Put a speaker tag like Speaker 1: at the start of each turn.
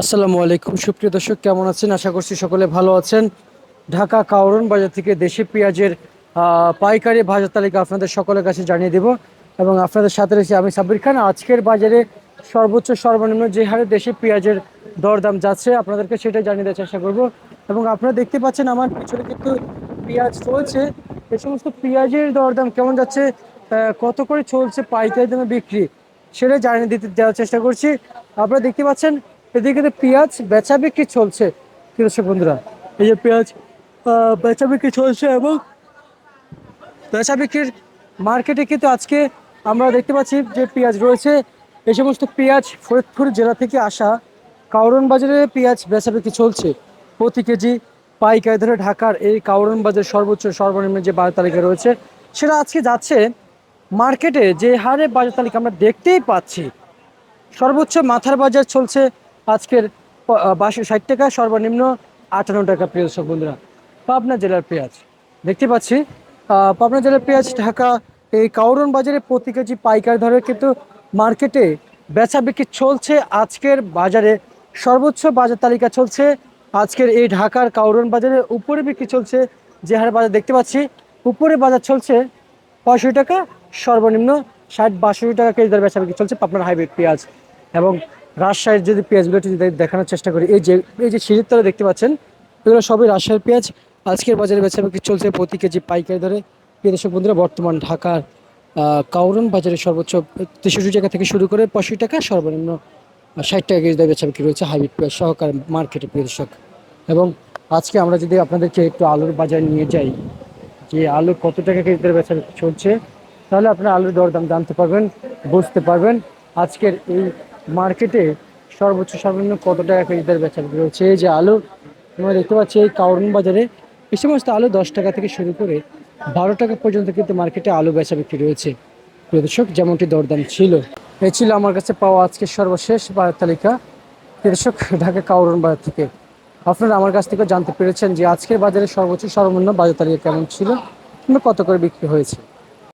Speaker 1: আসসালামু আলাইকুম। সুপ্রিয় দর্শক, কেমন আছেন? আশা করছি সকলে ভালো আছেন। ঢাকা কাউরন বাজার থেকে দেশি পেঁয়াজের পাইকারি বাজার তালিকা আপনাদের সকলের কাছে জানিয়ে দেব। এবং আপনাদের সাথে রয়েছে আমি সাব্বির খান। আজকের বাজারে সর্বোচ্চ সর্বনিম্ন যে হারে দেশি পেঁয়াজের দরদাম যাচ্ছে, আপনাদেরকে সেটা জানিয়ে দেওয়ার চেষ্টা করব। এবং আপনারা দেখতে পাচ্ছেন আমার পিছনে কিন্তু পেঁয়াজ চলছে। এই সমস্ত পেঁয়াজের দরদাম কেমন যাচ্ছে? কত করে চলছে পাইকারি দামে বিক্রি? সেটা জানিয়ে দিতে, দেওয়ার চেষ্টা করছি। আপনারা দেখতে পাচ্ছেন এদিকে পেঁয়াজ বেচা বিক্রি চলছে কৃষক বন্ধুরা। এই যে পেঁয়াজ বেচা বিক্রি চলছে এবং বেচা বিক্রির মার্কেটে কিন্তু আজকে আমরা দেখতে পাচ্ছি যে পেঁয়াজ রয়েছে। এই সমস্ত পেঁয়াজ ফরিদপুর জেলা থেকে আসা কাউরন বাজারে পেঁয়াজ বেচা বিক্রি চলছে। প্রতি কেজি পাইকারি ধরে ঢাকার এই কাউরন বাজার সর্বোচ্চ সর্বনিম্ন যে বাজার তালিকা রয়েছে, সেটা আজকে যাচ্ছে মার্কেটে যে হারে বাজার তালিকা আমরা দেখতেই পাচ্ছি। সর্বোচ্চ মাথার বাজার চলছে আজকের বাসো ষাট টাকা, সর্বনিম্ন আটান্ন টাকা প্রিয় দর্শক বন্ধুরা। পাবনা জেলার পেঁয়াজ। দেখতে পাচ্ছি পাবনা জেলার পেঁয়াজ ঢাকা, এই কাউরন বাজারে প্রতি কেজি পাইকারি ধরে কিন্তু মার্কেটে বেচা বিক্রি চলছে আজকের বাজারে। সর্বোচ্চ বাজার তালিকা চলছে আজকের এই ঢাকার কাউরন বাজারে। উপরে বিক্রি চলছে যে হারে বাজার। দেখতে পাচ্ছি, উপরে বাজার চলছে পঁয়ষট্টি টাকা, সর্বনিম্ন ষাট, বাষট্টি টাকা কেজি দর বেচা বিক্রি চলছে পাবনার হাইব্রিড পেঁয়াজ। এবং রাজশাহীর যদি পেঁয়াজগুলো একটু দেখানোর চেষ্টা করি, এই যে এই যে সিঁড়ির তলা দেখতে পাচ্ছেন, এগুলো সবই রাজশাহীর পেঁয়াজ। আজকের বাজারে বেচা বিক্রি চলছে প্রতি কেজি পাইকারি দরে। প্রিয় বন্ধুরা, বর্তমান ঢাকার কাউরন বাজারে সর্বোচ্চ তেষট্টি টাকা থেকে শুরু করে পঁয়ষট্টি টাকা, সর্বনিম্ন ষাট টাকা কেজি দরে বেচা বিক্রি রয়েছে হাইব্রিড পেঁয়াজ সহকারে মার্কেটে, প্রিয় এবং আজকে আমরা যদি আপনাদেরকে একটু আলুর বাজার নিয়ে যাই, যে আলু কত টাকা কেজি দরে বিক্রি চলছে, তাহলে আপনারা আলুর দরদাম জানতে পারবেন, বুঝতে পারবেন। আজকের এই মার্কেটে সর্বোচ্চ সর্বনিম্ন কত টাকা কেজি দরে বেচা বিক্রি হচ্ছে? এই যে আলু, আমরা দেখতে পাচ্ছি এই কাউরন বাজারে এই সমস্ত আলু দশ টাকা থেকে শুরু করে বারো টাকা পর্যন্ত কিন্তু মার্কেটে আলু বেচা বিক্রি রয়েছে। প্রিয় দর্শক, যেমনটি দরদাম ছিল এই ছিল আমার কাছে পাওয়া আজকের সর্বশেষ বাজার তালিকা। প্রিয় দর্শক, ঢাকা কাউরন বাজার থেকে। আপনারা আমার কাছ থেকে জানতে পেরেছেন যে আজকের বাজারে সর্বোচ্চ সর্বনিম্ন বাজার তালিকা কেমন ছিল কত করে বিক্রি হয়েছে।